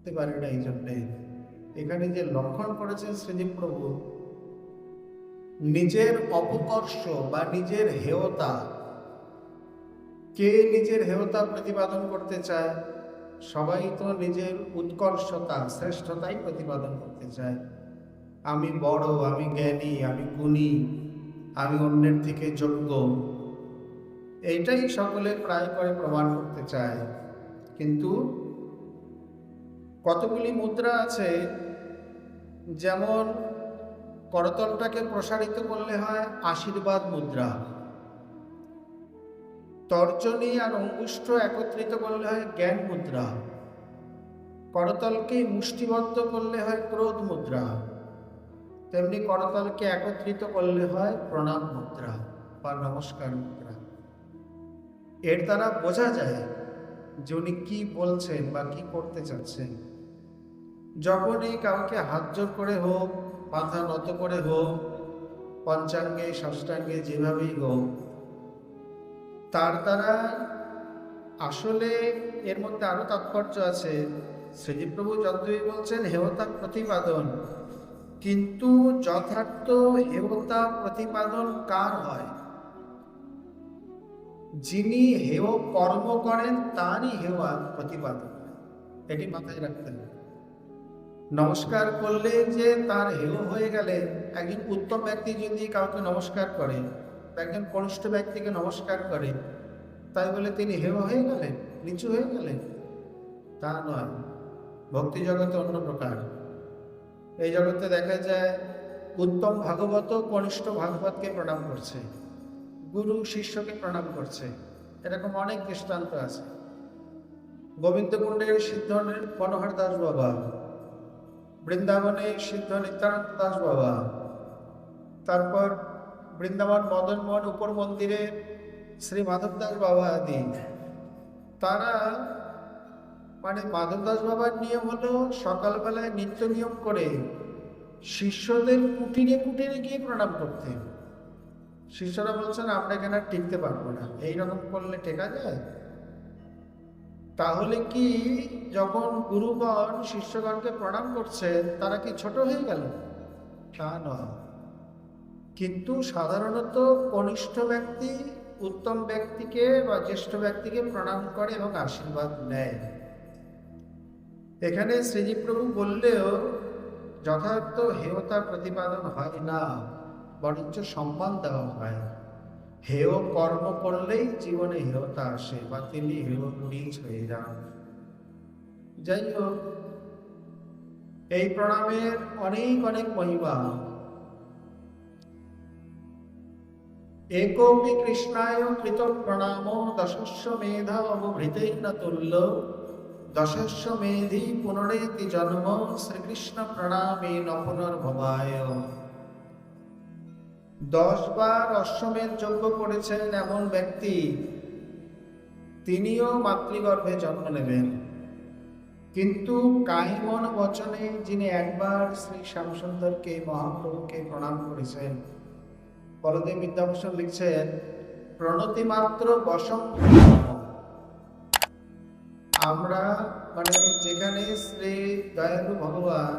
করতে পারে না এই জন্যে। এখানে যে লক্ষণ করেছেন শ্রীজীব প্রভু নিজের অপকর্ষ বা নিজের হেয়তা, কে নিজের হেয়তা প্রতিপাদন করতে চায়? সবাই তো নিজের উৎকর্ষতা, শ্রেষ্ঠতাই প্রতিপাদন করতে চায়। আমি বড়, আমি জ্ঞানী, আমি গুণী, আমি অন্যের থেকে যোগ্য। এইটাই সকলে প্রায় করে প্রমাণ করতে চায়। কিন্তু কতগুলি মুদ্রা আছে? যেমন, করতলটাকে প্রসারিত করলে হয় আশীর্বাদ মুদ্রা। তর্জনী আর অঙ্গুষ্ঠ একত্রিত করলে হয় জ্ঞান মুদ্রা। করতলকে মুষ্টিবদ্ধ করলে হয় ক্রোধ মুদ্রা। তেমনি করতলকে একত্রিত করলে হয় প্রণাম মুদ্রা বা নমস্কার মুদ্রা। এর দ্বারা বোঝা যায় যে উনি কি বলছেন বা কি করতে চাচ্ছেন। যখনই কাউকে হাত জোর করে হোক, মাথা নত করে হোক, পঞ্চাঙ্গে ষষ্ঠাঙ্গে যেভাবেই হোক, তার দ্বারা আসলে এর মধ্যে আরও তাৎপর্য আছে। শ্রীজীবপ্রভু যতই বলছেন হেয়তা প্রতিপাদন। কিন্তু যথার্থ হেয়তা প্রতিপাদন কার হয়? যিনি হেয় কর্ম করেন, তারই হেওয়া প্রতিপাদন। এটি মাথায় রাখতে হবে। নমস্কার করলে যে তার হেয় হয়ে গেলে একজন উত্তম ব্যক্তি যদি কাউকে নমস্কার করে, একজন কনিষ্ঠ ব্যক্তিকে নমস্কার করে, তাই বলে তিনি হেয় হয়ে গেলেন নিচু হয়ে গেলেন তা নয়। ভক্তি জগতে অন্য প্রকার। এই জগতে দেখা যায়, উত্তম ভাগবত কনিষ্ঠ ভাগবতকে প্রণাম করছে, গুরু শিষ্যকে প্রণাম করছে। এরকম অনেক দৃষ্টান্ত আছে। গোবিন্দকুণ্ডের সিদ্ধ মনোহর দাস বাবা। বৃন্দাবনে সিদ্ধ নিত্যানন্দ দাস বাবা। তারপর বৃন্দাবন মদন মোহন উপর মন্দিরে শ্রী মাধব দাস বাবা আদি। তারা মানে মাধব দাস বাবার নিয়ম হলো সকালবেলায় নিত্য নিয়ম করে শিষ্যদের কুটিরে কুটিরে গিয়ে প্রণাম করতেন শিষ্যরা বলছেন, আমরা এখানে টিকতে পারব না। এইরকম করলে টেকা যায়? তাহলে কি যখন গুরুগণ শিষ্যগণকে প্রণাম করছেন, তারা কি ছোট হয়ে গেল? তা নয়। কিন্তু সাধারণত কনিষ্ঠ ব্যক্তি উত্তম ব্যক্তিকে বা জ্যেষ্ঠ ব্যক্তিকে প্রণাম করে এবং আশীর্বাদ নেয়। এখানে শ্রীজীপ্রভু বললেও যথার্থ হেয়তা প্রতিপাদন হয় না, বরঞ্চ সম্মান দেওয়া হয়। হেয় কর্ম করলেই জীবনে হেয়তা আসে বা তিনি হেয় নিজ হয়ে যান। যাই হোক, এই প্রণামের অনেক অনেক মহিমা। একোপি কৃষ্ণায় কৃত প্রণাম দশস্ব মেধা অবভৃতেই ন তুল্য। দশস্ব মেধি পুনরেতি জন্ম। শ্রীকৃষ্ণ প্রণামে ন পুনর্ভবায় দশ বার অশ্বমেধ যজ্ঞ করেছেন এমন ব্যক্তি, তিনিও মাতৃগর্ভে জন্ম নেবেন। কিন্তু কাহিমন বচনে যিনি একবার শ্রী শ্যামসুন্দরকে, মহাপ্রভুকে প্রণাম করেছেন, বলদেব বিদ্যাভূষণ লিখছেন, প্রণতি মাত্র বসম আমরা মানে যেখানে শ্রী দয়ালু ভগবান,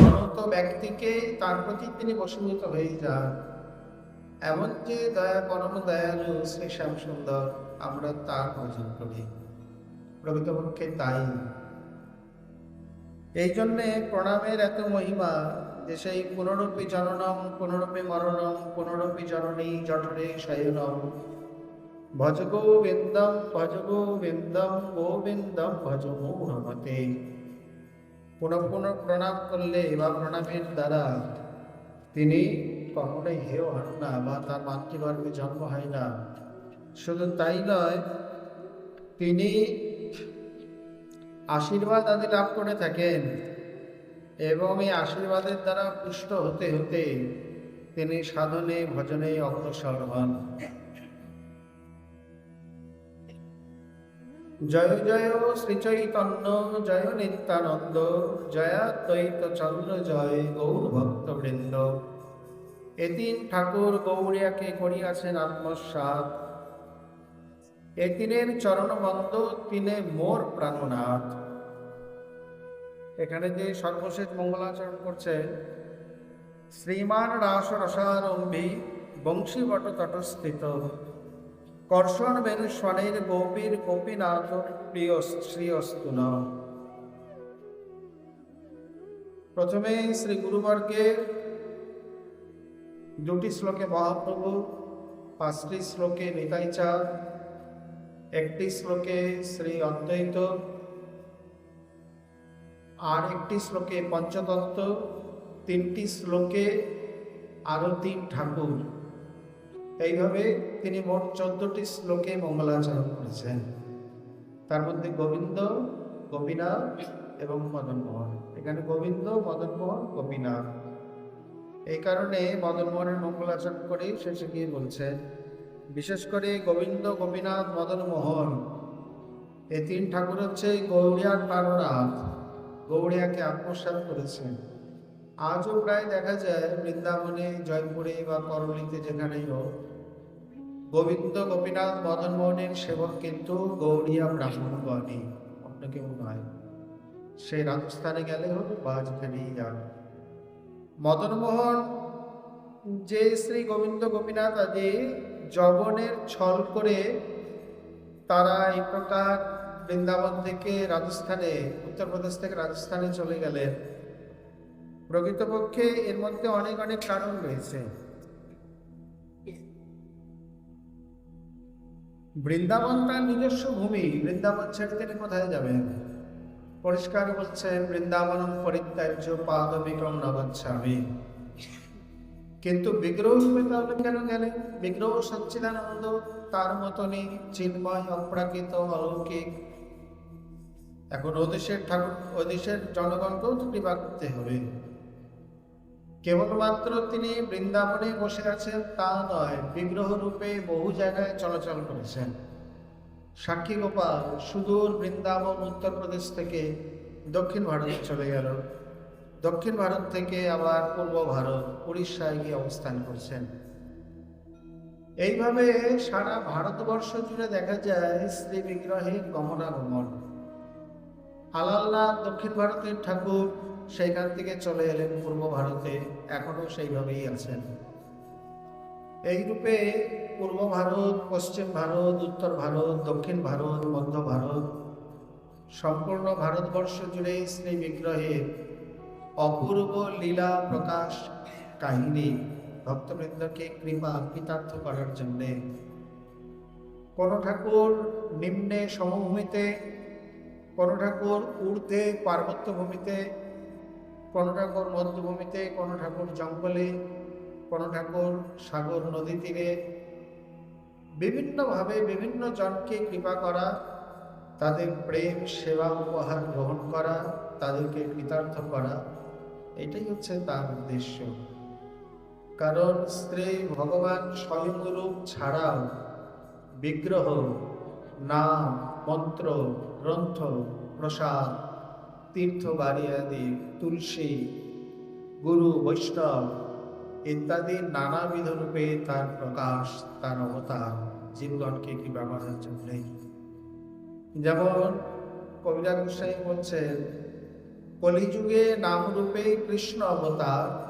প্রণত ব্যক্তিকে তার প্রতি তিনি বশীভূত হয়ে যান। এমন যে দয়া পরম দয়ালু শ্রী শ্যাম সুন্দর, আমরা তার ভজন করি। প্রকৃতপক্ষে তাই। এই জন্যে প্রণামের এত মহিমা যে সেই পুনরূপী জননম, পুনরূপী মরণম, পুনরূপী জননী জঠরে শয়নম। ভজ গোবিন্দম ভজ গোবিন্দম গোবিন্দম ভজ মূঢ়মতে পুনঃ পুনঃ প্রণাম করলে বা প্রণামের দ্বারা তিনি কখনোই হেয় হন না বা তার মাতৃগর্ভে জন্ম হয় না। শুধু তাই নয়, তিনি আশীর্বাদ আদি লাভ করে থাকেন এবং এই আশীর্বাদের দ্বারা পুষ্ট হতে হতে তিনি সাধনে, ভজনে অগ্রসর হন। জয় জয় শ্রীচৈতন্য জয় নিত্যানন্দ, জয়াদ্বৈত চন্দ্র জয় গৌর ভক্তবৃন্দ। এদিন ঠাকুর গৌরিয়াকে করিয়াছেন আত্মসাত এতিনের চরণবন্ধ তিনে মোর প্রাণনাথ। এখানে যে সর্বশেষ মঙ্গলাচরণ করছে শ্রীমান রাস রসারম্ভী বংশী বট তটস্থিত। কর্ষণ বেনু স্বনের গোপীর গোপীনাথ প্রিয় শ্রীয়স্তু ন প্রথমে শ্রী গুরুবর্গের দুটি শ্লোকে মহাপ্রভু, পাঁচটি শ্লোকে নিতাই চাঁদ একটি শ্লোকে শ্রী অদ্বৈত, আর একটি শ্লোকে পঞ্চতত্ত্ব, তিনটি শ্লোকে আরও তিন ঠাকুর। এইভাবে তিনি মোট চোদ্দটি শ্লোকে মঙ্গলাচরণ করেছেন। তার মধ্যে গোবিন্দ, গোপীনাথ এবং মদনমোহন। এখানে গোবিন্দ, মদনমোহন, গোপীনাথ। এই কারণে মদনমোহনের মঙ্গলাচরণ করে শেষে গিয়ে বলছেন বিশেষ করে গোবিন্দ, গোপীনাথ, মদন মোহন। এই তিন ঠাকুর হচ্ছে গৌরিয়ার প্রাণনাথ। গৌড়িয়াকে আত্মসাৎ করেছেন আজও প্রায় দেখা যায় বৃন্দাবনে, জয়পুরে বা করলিতে যেখানেই হোক, গোবিন্দ, গোপীনাথ, মদন মোহনের সেবক কিন্তু গৌড়িয়া ব্রাহ্মণগণই অন্য কেউ নয় সে রাজস্থানে গেলে হোক বা যেখানেই যান মদনমোহন, যে শ্রী গোবিন্দ গোপীনাথ আদি জবনের ছল করে তারা এই প্রকার বৃন্দাবন থেকে রাজস্থানে উত্তরপ্রদেশ থেকে রাজস্থানে চলে গেলেন। প্রকৃতপক্ষে এর মধ্যে অনেক অনেক কারণ রয়েছে। বৃন্দাবন তার নিজস্ব ভূমি, বৃন্দাবন ছেড়ে তিনি কোথায় যাবেন? পরিষ্কার বলছেন বৃন্দাবন পরিত্যাজ্য পাদবিক্রম নগচ্ছামি কিন্তু বিগ্রহ তাহলে কেন গেলে? বিগ্রহ সচ্চিদানন্দ, তার মতনই চিন্ময়, অপ্রাকৃত, অলৌকিক। এখন ওদেশের ঠাকুর ওদেশের জনগণকেও কৃপা করতে হবে। কেবলমাত্র তিনি বৃন্দাবনে বসে আছেন তা নয়, বিগ্রহ রূপে বহু জায়গায় চলাচল করেছেন। সাক্ষী গোপাল সুদূর বৃন্দাবন উত্তরপ্রদেশ থেকে দক্ষিণ ভারতে চলে গেল। দক্ষিণ ভারত থেকে আবার পূর্ব ভারত, উড়িষ্যায় গিয়ে অবস্থান করছেন। এইভাবে সারা ভারতবর্ষ জুড়ে দেখা যায় শ্রী বিগ্রহের গমনাগমন। আলালনাথ দক্ষিণ ভারতের ঠাকুর সেইখান থেকে চলে এলেন পূর্ব ভারতে এখনও সেইভাবেই আছেন। এই রূপে পূর্ব ভারত, পশ্চিম ভারত, উত্তর ভারত, দক্ষিণ ভারত, মধ্য ভারত সম্পূর্ণ ভারতবর্ষ জুড়ে শ্রী বিগ্রহের অপূর্ব লীলা প্রকাশ কাহিনী ভক্তবৃন্দকে কৃপা কৃতার্থ করার জন্যে। কোন ঠাকুর নিম্নে সমভূমিতে, কোন ঠাকুর ঊর্ধ্বে পার্বত্য ভূমিতে, কোন ঠাকুর মধ্যভূমিতে, কোন ঠাকুর জঙ্গলে কোন ঠাকুর সাগর নদী তীরে বিভিন্নভাবে বিভিন্ন জনকে কৃপা করা, তাদের প্রেম, সেবা, উপহার গ্রহণ করা, তাদেরকে কৃতার্থ করা, এটাই হচ্ছে তার উদ্দেশ্য। কারণ স্ত্রী ভগবান স্বয়ংরূপ ছাড়াও বিগ্রহ, নাম, মন্ত্র, গ্রন্থ, প্রসাদ, তীর্থ বাড়ি আদি, তুলসী, গুরু, বৈষ্ণব ইত্যাদি নানাবিধ রূপে তার প্রকাশ, তার অবতার। জীবগণকে কৃপা করার জন্যই যেমন কবিরা গোসাই বলছেন, কলিযুগে নামরূপে কৃষ্ণ অবতার,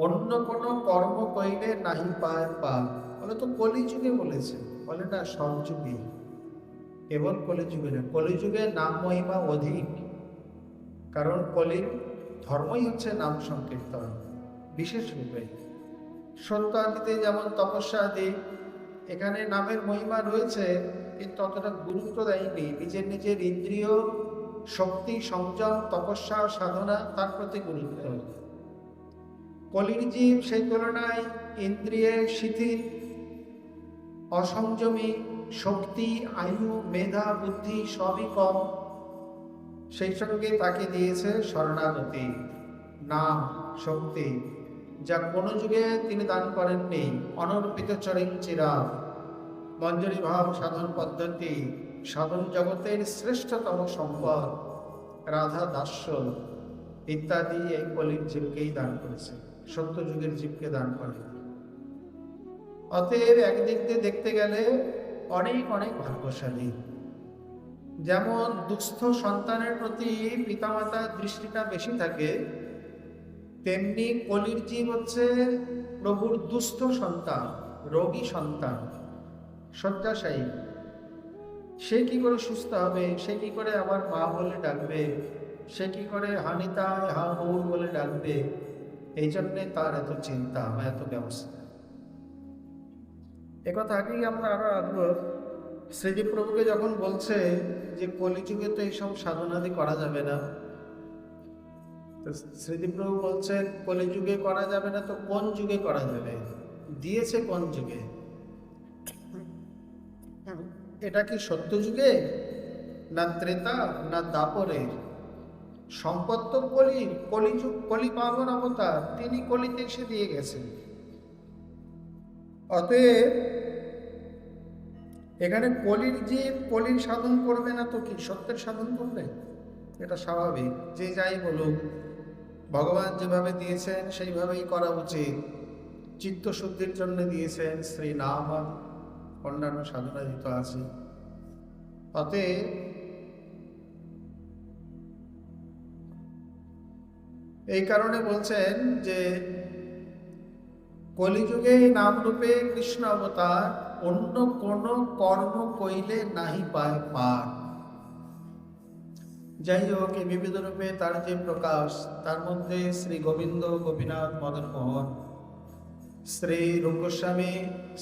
অন্য কোনো কর্ম কইলে নাহি পায় পা বলে তো কলিযুগে বলেছে বলে না সব যুগে? কেবল কলিযুগে না কলিযুগে নাম মহিমা অধিক। কারণ কলির ধর্মই হচ্ছে নাম সংকীর্তন। বিশেষ রূপে। সত্য যেমন তপস্যা আদি এখানে নামের মহিমা রয়েছে, কিন্তু ততটা গুরুত্ব দেয়নি। নিজের নিজের ইন্দ্রিয়, শক্তি, সংযম, তপস্যা, সাধনা, তার প্রতি গুরুত্ব। কলির জীব সেই তুলনায় ইন্দ্রিয়ে শিথিল, অসংযমী, শক্তি, আয়ু, মেধা, বুদ্ধি সবই কম। সেই সঙ্গে তাকে দিয়েছে শরণাগতি, নাম, শক্তি। যা কোনো যুগে তিনি দান করেননি। অনর্পিত চরিং চিরা মঞ্জুরি ভাব সাধন পদ্ধতি সাধন জগতের শ্রেষ্ঠতম সম্পদ। রাধা দাস্য ইত্যাদি এই কলির জীবকেই দান করেছে। সত্য যুগের জীবকে দান করে। অতএব একদিক দিয়ে দেখতে গেলে অনেক অনেক ভাগ্যশালী। যেমন দুস্থ সন্তানের প্রতি পিতামাতার দৃষ্টিটা বেশি থাকে তেমনি কলির জীব হচ্ছে প্রভুর দুস্থ সন্তান, রোগী সন্তান, শয্যাশায়ী। সে কি করে সুস্থ হবে? সে কি করে আমার মা বলে ডাকবে? সে কি করে হানিতায় হা বউ বলে ডাকবে? এই জন্যে তার এত চিন্তা বা এত ব্যবস্থা। একথা আগেই আমরা আরও আসব শ্রীজীব প্রভুকে যখন বলছে যে কলিযুগে তো এইসব সাধনাদি করা যাবে না তো শ্রীদীপ প্রভু বলছেন কলিযুগে করা যাবে না তো কোন যুগে করা যাবে? দিয়েছে কোন যুগে? এটা কি সত্য যুগে? না ত্রেতা, না দাপরে সম্পদ তো কলি কলিযুগ কলি পাবন অবতার, তিনি কলিতে এসে দিয়ে গেছেন। অতএব এখানে কলির যে কলির সাধন করবে না তো কি? সত্যের সাধন করবে? এটা স্বাভাবিক। যে যাই বলুক ভগবান যেভাবে দিয়েছেন, সেইভাবেই করা উচিত। চিত্তশুদ্ধির জন্য দিয়েছেন শ্রী নাম অন্যান্য সাধনা দিত আছে। অতএব এই কারণে বলছেন যে কলিযুগে নামরূপে কৃষ্ণ অবতার, অন্য কোন কর্ম কইলে নাহি পায় পার যাই হোক এই বিবিধ রূপে তার যে প্রকাশ, তার মধ্যে শ্রী গোবিন্দ গোপীনাথ মদন মোহন, শ্রী রূপ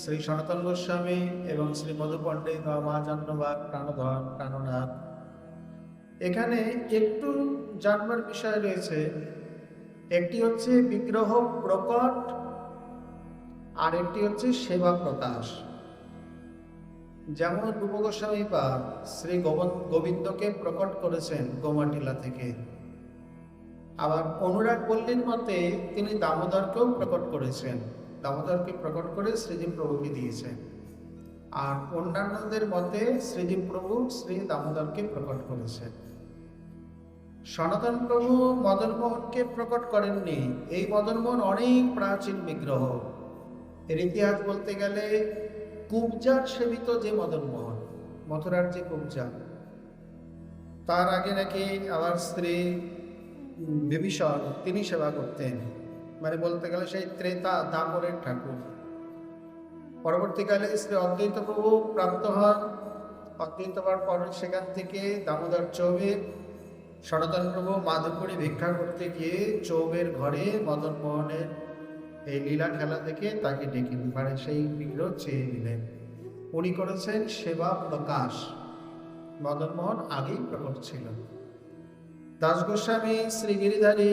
শ্রী সনাতন গোস্বামী এবং শ্রী মধু পণ্ডিত মহাজান্নবাদ প্রাণধর প্রাণনাথ। এখানে একটু জানবার বিষয় রয়েছে, একটি হচ্ছে বিগ্রহ প্রকট আর একটি হচ্ছে সেবা প্রকাশ। যেমন রূপ গোস্বামী বা শ্রী গোবন- গোবিন্দকে প্রকট করেছেন গোমাটিলা থেকে। আবার অনুরাগ পল্লীর মতে তিনি দামোদরকেও প্রকট করেছেন। দামোদরকে প্রকট করে শ্রীজীব প্রভুকে দিয়েছেন। আর অন্যান্যদের মতে শ্রীজীব প্রভু শ্রী দামোদরকে প্রকট করেছেন। সনাতন প্রভু মদন মোহনকে প্রকট করেননি। এই মদনমোহন অনেক প্রাচীন বিগ্রহ। এর ইতিহাস বলতে গেলে কুবজার সেবিত যে মদন মোহন মথুরার যে কুবজা, তার আগে নাকি আমার স্ত্রী বিভীষণ, তিনি সেবা করতেন। মানে বলতে গেলে সেই ত্রেতা দামরের ঠাকুর। পরবর্তীকালে শ্রী অদ্বৈত প্রভু প্রাপ্ত হন। অদ্বৈত হওয়ার পর সেখান থেকে দামোদর চৌবের সনাতন প্রভু মাধবপুরে ভিক্ষা করতে গিয়ে চৌবের ঘরে মদন মোহনের এই লীলা খেলা দেখে তাকে ডেকে মানে সেই বিগ্রহ চেয়ে নিলেন। উনি করেছেন সেবা প্রকাশ। মদনমোহন আগেই প্রকট ছিল দাস গোস্বামী শ্রী গিরিধারী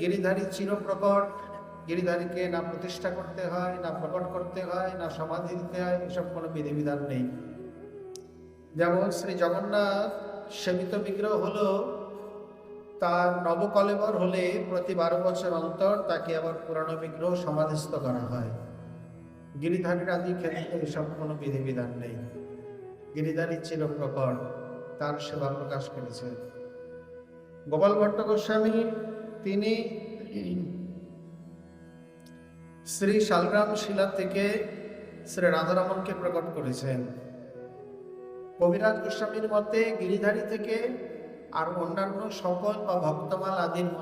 গিরিধারী চিরপ্রকট গিরিধারীকে না প্রতিষ্ঠা করতে হয়, না প্রকট করতে হয়, না সমাধি দিতে হয়, এসব কোনো বিধিবিধান নেই। যেমন শ্রী জগন্নাথ সেবিত বিগ্রহ হলো তার নবকলেবর হলে প্রতি বারো বছর অন্তর তাকে আবার পুরানো বিগ্রহ সমাধিস্থ করা হয়। গিরিধারীর আদি ক্ষেত্রে এসব কোনো বিধিবিধান নেই। গিরিধারী ছিল প্রকট তার সেবা প্রকাশ করেছে। গোপাল ভট্ট গোস্বামী, তিনি শ্রী শালগ্রাম শিলা থেকে শ্রী রাধারমনকে প্রকট করেছেন। কবিরাজ গোস্বামীর মতে গিরিধারী থেকে আর অন্যান্য সকল বা ভক্তমাল আদির